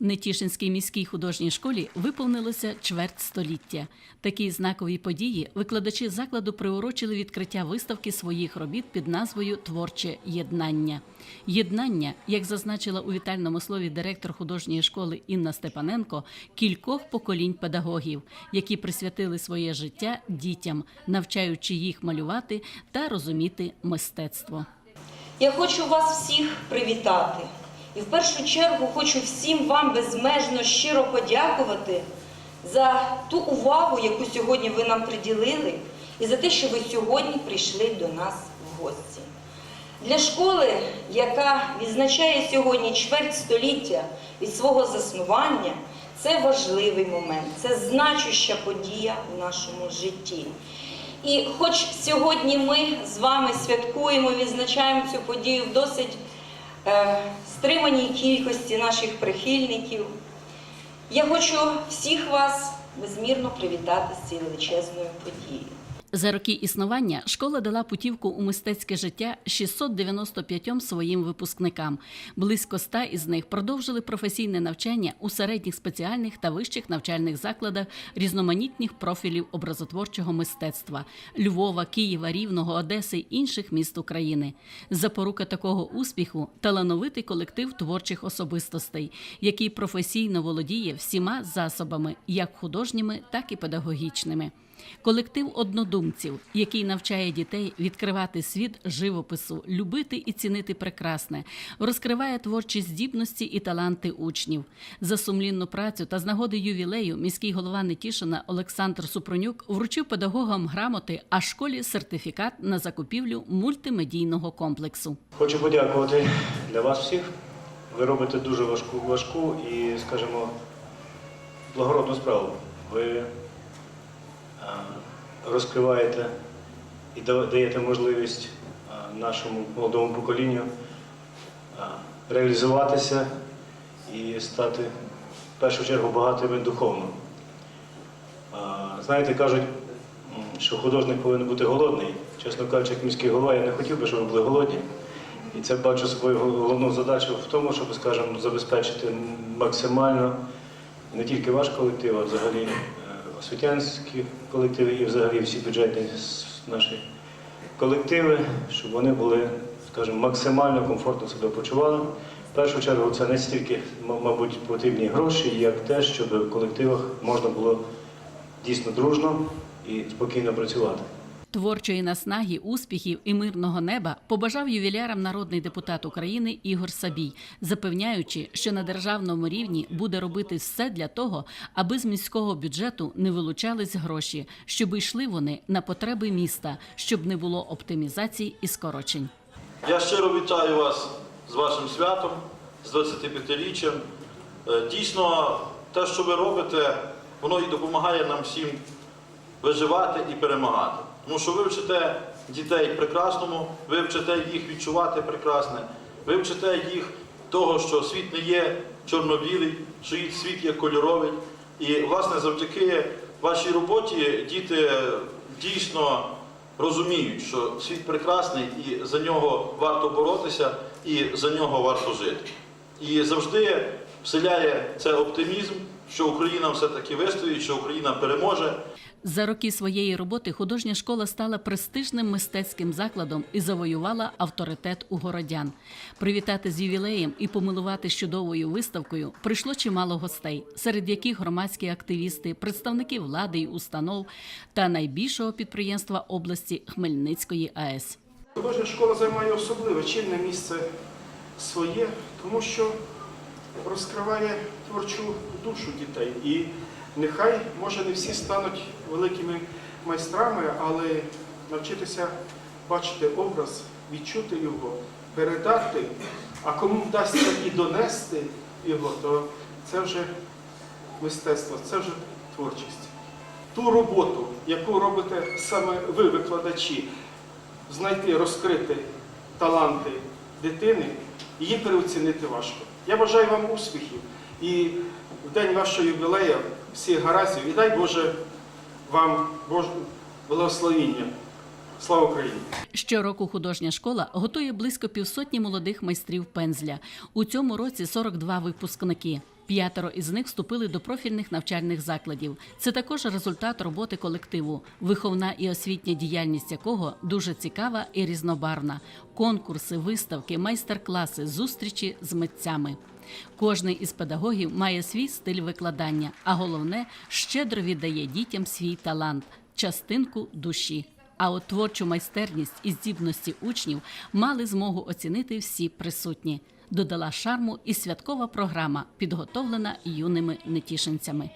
Нетішинській міській художній школі виповнилося чверть століття. Такі знакові події викладачі закладу приурочили відкриття виставки своїх робіт під назвою Творче єднання. Єднання, як зазначила у вітальному слові директор художньої школи Інна Степаненко, кількох поколінь педагогів, які присвятили своє життя дітям, навчаючи їх малювати та розуміти мистецтво. Я хочу вас всіх привітати. І в першу чергу хочу всім вам безмежно щиро подякувати за ту увагу, яку сьогодні ви нам приділили, і за те, що ви сьогодні прийшли до нас в гості. Для школи, яка відзначає сьогодні чверть століття від свого заснування, це важливий момент, це значуща подія в нашому житті. І хоч сьогодні ми з вами святкуємо, відзначаємо цю подію в досить стриманій кількості наших прихильників, я хочу всіх вас безмірно привітати з цією величезною подією. За роки існування школа дала путівку у мистецьке життя 695 своїм випускникам. Близько 100 із них продовжили професійне навчання у середніх спеціальних та вищих навчальних закладах різноманітних профілів образотворчого мистецтва Львова, Києва, Рівного, Одеси й інших міст України. Запорука такого успіху талановитий колектив творчих особистостей, який професійно володіє всіма засобами, як художніми, так і педагогічними. Колектив однодумців, який навчає дітей відкривати світ живопису, любити і цінити прекрасне, розкриває творчі здібності і таланти учнів. За сумлінну працю та з нагоди ювілею міський голова Нетішина Олександр Супронюк вручив педагогам грамоти, а школі сертифікат на закупівлю мультимедійного комплексу. Хочу подякувати для вас всіх. Ви робите дуже важку, важку і, скажімо, благородну справу. Ви е, розкриваєте і даєте можливість нашому молодому поколінню реалізуватися і стати в першу чергу багатими духовно. Знаєте, кажуть, що художник повинен бути голодний. Чесно кажучи, як міський голова, я не хотів би, щоб ви були голодні. І це бачу свою головну задачу в тому, щоб, скажімо, забезпечити максимально не тільки ваш колектив, а взагалі освітянські колективи і взагалі всі бюджетні наші колективи, щоб вони були, скажімо, максимально комфортно себе почували. В першу чергу це не стільки, мабуть, потрібні гроші, як те, щоб в колективах можна було дійсно дружно і спокійно працювати. Творчої наснаги, успіхів і мирного неба побажав ювілярам народний депутат України Ігор Сабій, запевняючи, що на державному рівні буде робити все для того, аби з міського бюджету не вилучались гроші, щоб йшли вони на потреби міста, щоб не було оптимізацій і скорочень. Я щиро вітаю вас з вашим святом, з 25-річчям. Е, Дійсно, те, що ви робите, воно і допомагає нам всім виживати і перемагати. Тому що ви вчите дітей прекрасному, ви вчите їх відчувати прекрасне, ви вчите їх того, що світ не є чорно-білий, що світ є кольоровий. І, власне, завдяки вашій роботі діти дійсно розуміють, що світ прекрасний і за нього варто боротися, і за нього варто жити. І завжди вселяє це оптимізм, що Україна все-таки вистоїть, що Україна переможе. За роки своєї роботи художня школа стала престижним мистецьким закладом і завоювала авторитет у городян. Привітати з ювілеєм і помилувати чудовою виставкою прийшло чимало гостей, серед яких громадські активісти, представники влади й установ та найбільшого підприємства області Хмельницької АЕС. Художня школа займає особливе чільне місце своє, тому що розкриває творчу душу дітей. І нехай, може, не всі стануть великими майстрами, але навчитися бачити образ, відчути його, передати, а кому вдасться і донести його, то це вже мистецтво, це вже творчість. Ту роботу, яку робите саме ви, викладачі, знайти, розкрити таланти дитини, її переоцінити важко. Я бажаю вам успіхів і в день вашого ювілею всіх гараздів. І дай Боже вам Боже благословіння Слава Україні! Щороку художня школа готує близько півсотні молодих майстрів пензля. У цьому році 42 випускники. П'ятеро із них вступили до профільних навчальних закладів. Це також результат роботи колективу, виховна і освітня діяльність якого дуже цікава і різнобарвна. Конкурси, виставки, майстер-класи, зустрічі з митцями. Кожний із педагогів має свій стиль викладання, а головне щедро віддає дітям свій талант, частинку душі. А от творчу майстерність і здібності учнів мали змогу оцінити всі присутні. Додала шарму і святкова програма, підготовлена юними нетішинцями.